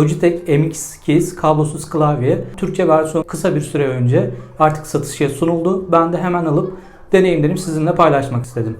Logitech MX Keys kablosuz klavye Türkçe versiyon kısa bir süre önce artık satışa sunuldu. Ben de hemen alıp deneyimlerimi sizinle paylaşmak istedim.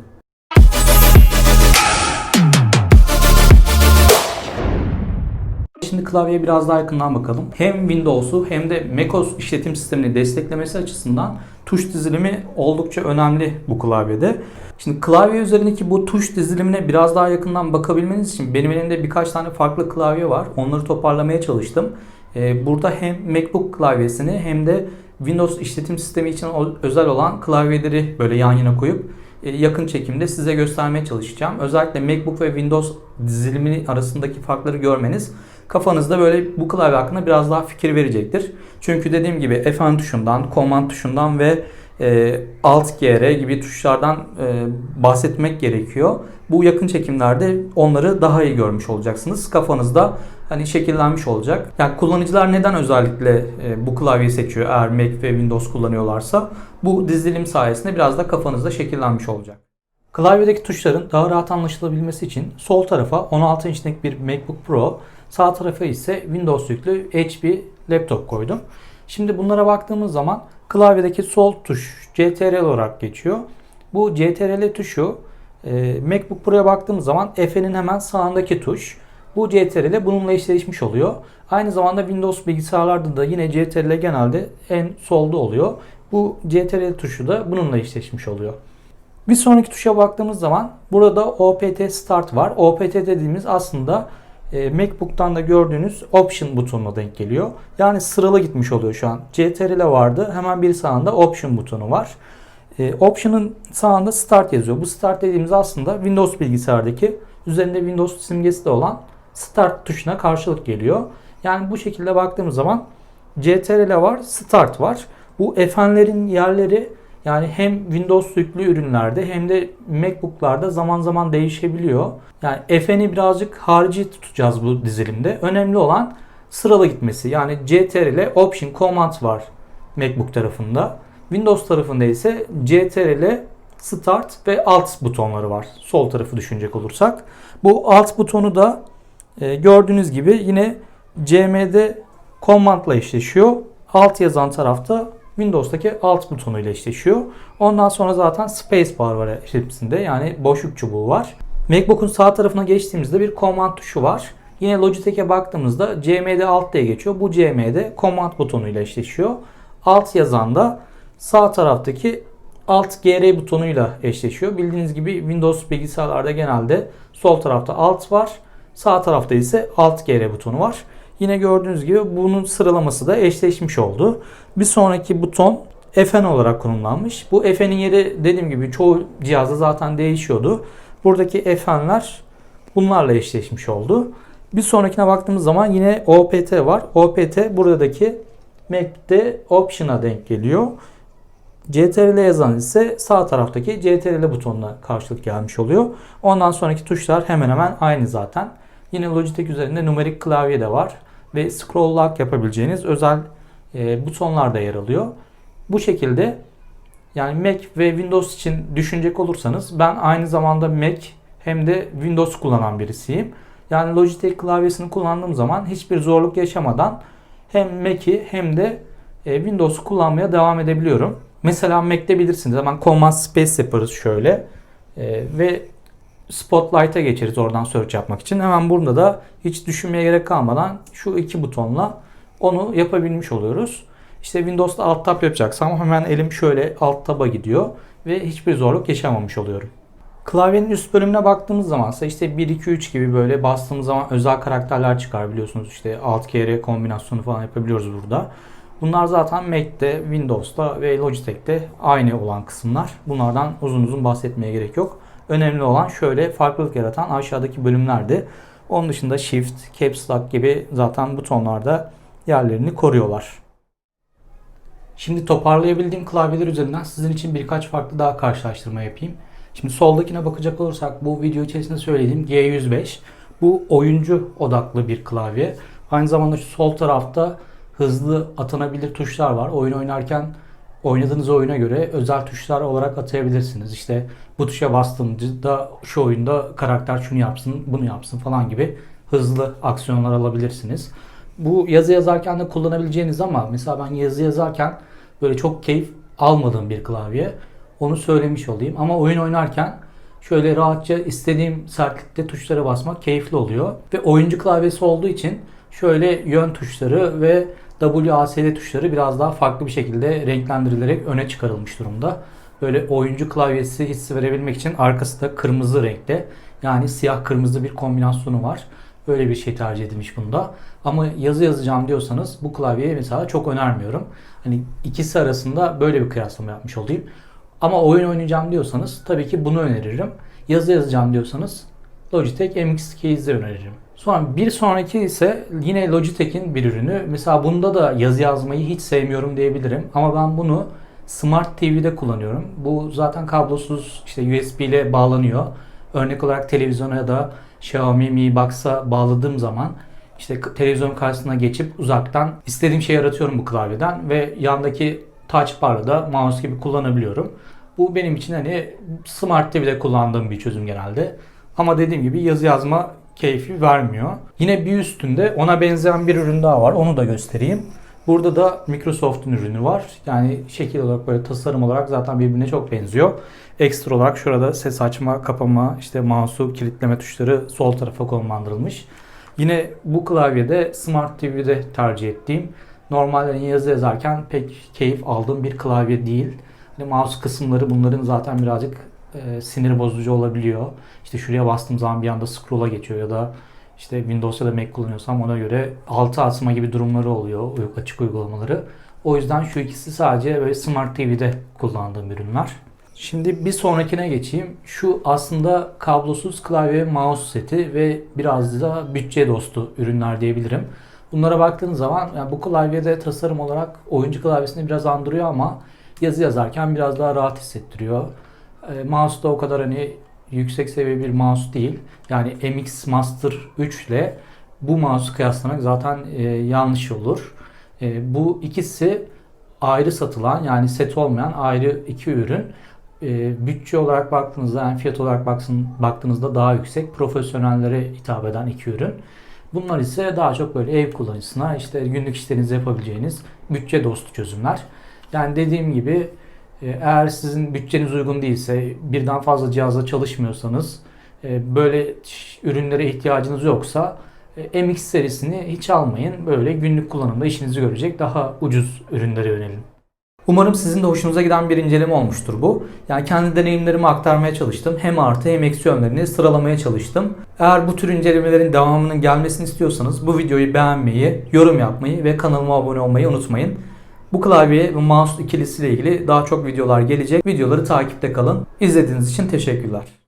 Şimdi klavyeye biraz daha yakından bakalım. Hem Windows'u hem de macOS işletim sistemini desteklemesi açısından tuş dizilimi oldukça önemli bu klavyede. Şimdi klavye üzerindeki bu tuş dizilimine biraz daha yakından bakabilmeniz için benim elimde birkaç tane farklı klavye var. Onları toparlamaya çalıştım. Ee, Burada hem MacBook klavyesini hem de Windows işletim sistemi için özel olan klavyeleri böyle yan yana koyup e, yakın çekimde size göstermeye çalışacağım. Özellikle MacBook ve Windows dizilimi arasındaki farkları görmeniz kafanızda böyle bu klavye hakkında biraz daha fikir verecektir. Çünkü dediğim gibi F11 tuşundan, Command tuşundan ve e, Alt GR gibi tuşlardan e, bahsetmek gerekiyor. Bu yakın çekimlerde onları daha iyi görmüş olacaksınız. Kafanızda hani şekillenmiş olacak. Yani kullanıcılar neden özellikle e, bu klavyeyi seçiyor eğer Mac ve Windows kullanıyorlarsa bu dizilim sayesinde biraz da kafanızda şekillenmiş olacak. Klavyedeki tuşların daha rahat anlaşılabilmesi için sol tarafa 16 inçlik bir MacBook Pro, sağ tarafa ise Windows yüklü HP laptop koydum. Şimdi bunlara baktığımız zaman klavyedeki sol tuş CTRL olarak geçiyor. Bu CTRL tuşu e, MacBook Pro'ya baktığımız zaman F'nin hemen sağındaki tuş. Bu CTRL bununla eşleşmiş oluyor. Aynı zamanda Windows bilgisayarlarda da yine CTRL genelde en solda oluyor. Bu CTRL tuşu da bununla eşleşmiş oluyor. Bir sonraki tuşa baktığımız zaman burada OPT Start var. OPT dediğimiz aslında e, MacBook'tan da gördüğünüz Option butonuna denk geliyor. Yani sıralı gitmiş oluyor şu an. CTRL vardı. Hemen bir sağında Option butonu var. E, Option'ın sağında Start yazıyor. Bu Start dediğimiz aslında Windows bilgisayardaki üzerinde Windows simgesi de olan Start tuşuna karşılık geliyor. Yani bu şekilde baktığımız zaman CTRL var, Start var. Bu F'nlerin yerleri yani hem Windows yüklü ürünlerde hem de MacBook'larda zaman zaman değişebiliyor. Yani F'ni birazcık harici tutacağız bu dizilimde. Önemli olan sıralı gitmesi. Yani CTRL, Option, Command var MacBook tarafında. Windows tarafında ise CTRL, Start ve Alt butonları var. Sol tarafı düşünecek olursak. Bu Alt butonu da e, gördüğünüz gibi yine CMD Command'la eşleşiyor. Alt yazan tarafta Windows'taki alt butonuyla eşleşiyor. Ondan sonra zaten Spacebar var hepsinde. Yani boşluk çubuğu var. MacBook'un sağ tarafına geçtiğimizde bir Command tuşu var. Yine Logitech'e baktığımızda CMD Alt diye geçiyor. Bu CMD Command butonuyla eşleşiyor. Alt yazan da sağ taraftaki Alt GR butonuyla eşleşiyor. Bildiğiniz gibi Windows bilgisayarlarda genelde sol tarafta Alt var. Sağ tarafta ise Alt GR butonu var. Yine gördüğünüz gibi bunun sıralaması da eşleşmiş oldu. Bir sonraki buton FN olarak konumlanmış. Bu FN'in yeri dediğim gibi çoğu cihazda zaten değişiyordu. Buradaki FN'ler bunlarla eşleşmiş oldu. Bir sonrakine baktığımız zaman yine OPT var. OPT buradaki Mac'te Option'a denk geliyor. CTRL yazan ise sağ taraftaki CTRL butonuna karşılık gelmiş oluyor. Ondan sonraki tuşlar hemen hemen aynı zaten. Yine Logitech üzerinde numerik klavye de var ve scroll lock yapabileceğiniz özel e, butonlar da yer alıyor. Bu şekilde yani Mac ve Windows için düşünecek olursanız ben aynı zamanda Mac hem de Windows kullanan birisiyim. Yani Logitech klavyesini kullandığım zaman hiçbir zorluk yaşamadan hem Mac'i hem de e, Windows'u kullanmaya devam edebiliyorum. Mesela Mac'te bilirsiniz hemen Command Space yaparız şöyle E, ve Spotlight'a geçeriz oradan search yapmak için. Hemen burada da hiç düşünmeye gerek kalmadan şu iki butonla onu yapabilmiş oluyoruz. İşte Windows'ta alt tab yapacaksam hemen elim şöyle alt taba gidiyor ve hiçbir zorluk yaşamamış oluyorum. Klavyenin üst bölümüne baktığımız zaman ise işte 1 2 3 gibi böyle bastığımız zaman özel karakterler çıkar biliyorsunuz. İşte alt kere kombinasyonu falan yapabiliyoruz burada. Bunlar zaten Mac'te, Windows'ta ve Logitech'te aynı olan kısımlar. Bunlardan uzun uzun bahsetmeye gerek yok. Önemli olan şöyle farklılık yaratan aşağıdaki bölümlerdi. Onun dışında Shift, Caps Lock gibi zaten butonlarda yerlerini koruyorlar. Şimdi toparlayabildiğim klavyeler üzerinden sizin için birkaç farklı daha karşılaştırma yapayım. Şimdi soldakine bakacak olursak bu video içerisinde söylediğim G105. Bu oyuncu odaklı bir klavye. Aynı zamanda şu sol tarafta hızlı atanabilir tuşlar var. Oyun oynarken oynadığınız oyuna göre özel tuşlar olarak atayabilirsiniz. İşte bu tuşa bastığınızda şu oyunda karakter şunu yapsın, bunu yapsın falan gibi hızlı aksiyonlar alabilirsiniz. Bu yazı yazarken de kullanabileceğiniz ama mesela ben yazı yazarken böyle çok keyif almadığım bir klavye. Onu söylemiş olayım. Ama oyun oynarken şöyle rahatça istediğim sertlikte tuşlara basmak keyifli oluyor. Ve oyuncu klavyesi olduğu için şöyle yön tuşları ve WASD tuşları biraz daha farklı bir şekilde renklendirilerek öne çıkarılmış durumda. Böyle oyuncu klavyesi hissi verebilmek için arkası da kırmızı renkte. Yani siyah kırmızı bir kombinasyonu var. Böyle bir şey tercih edilmiş bunda. Ama yazı yazacağım diyorsanız bu klavyeyi mesela çok önermiyorum. Hani ikisi arasında böyle bir kıyaslama yapmış olayım. Ama oyun oynayacağım diyorsanız tabii ki bunu öneririm. Yazı yazacağım diyorsanız Logitech MX Keys'i öneririm. Sonra bir sonraki ise yine Logitech'in bir ürünü. Mesela bunda da yazı yazmayı hiç sevmiyorum diyebilirim. Ama ben bunu Smart TV'de kullanıyorum. Bu zaten kablosuz işte USB ile bağlanıyor. Örnek olarak televizyona ya da Xiaomi Mi Box'a bağladığım zaman işte televizyon karşısına geçip uzaktan istediğim şeyi yaratıyorum bu klavyeden ve yandaki touch bar'ı da mouse gibi kullanabiliyorum. Bu benim için hani Smart TV'de kullandığım bir çözüm genelde. Ama dediğim gibi yazı yazma keyfi vermiyor. Yine bir üstünde ona benzeyen bir ürün daha var. Onu da göstereyim. Burada da Microsoft'un ürünü var. Yani şekil olarak böyle tasarım olarak zaten birbirine çok benziyor. Ekstra olarak şurada ses açma, kapama, işte mouse'u kilitleme tuşları sol tarafa konumlandırılmış. Yine bu klavyede Smart TV'de tercih ettiğim normalde yazı yazarken pek keyif aldığım bir klavye değil. Hani mouse kısımları bunların zaten birazcık e, sinir bozucu olabiliyor. İşte şuraya bastığım zaman bir anda scroll'a geçiyor ya da işte Windows ya da Mac kullanıyorsam ona göre altı asma gibi durumları oluyor uy- açık uygulamaları. O yüzden şu ikisi sadece böyle Smart TV'de kullandığım ürünler. Şimdi bir sonrakine geçeyim. Şu aslında kablosuz klavye mouse seti ve biraz da bütçe dostu ürünler diyebilirim. Bunlara baktığınız zaman yani bu klavyede tasarım olarak oyuncu klavyesini biraz andırıyor ama yazı yazarken biraz daha rahat hissettiriyor. E, mouse da o kadar hani yüksek seviye bir mouse değil. Yani MX Master 3 ile bu mouse kıyaslamak zaten e, yanlış olur. E, bu ikisi ayrı satılan yani set olmayan ayrı iki ürün. E, bütçe olarak baktığınızda yani fiyat olarak baksın, baktığınızda daha yüksek profesyonellere hitap eden iki ürün. Bunlar ise daha çok böyle ev kullanıcısına işte günlük işlerinizi yapabileceğiniz bütçe dostu çözümler. Yani dediğim gibi eğer sizin bütçeniz uygun değilse birden fazla cihazla çalışmıyorsanız e, böyle ürünlere ihtiyacınız yoksa e, MX serisini hiç almayın. Böyle günlük kullanımda işinizi görecek daha ucuz ürünlere yönelin. Umarım sizin de hoşunuza giden bir inceleme olmuştur bu. Yani kendi deneyimlerimi aktarmaya çalıştım. Hem artı hem eksi yönlerini sıralamaya çalıştım. Eğer bu tür incelemelerin devamının gelmesini istiyorsanız bu videoyu beğenmeyi, yorum yapmayı ve kanalıma abone olmayı unutmayın. Bu klavye ve mouse ikilisiyle ilgili daha çok videolar gelecek. Videoları takipte kalın. İzlediğiniz için teşekkürler.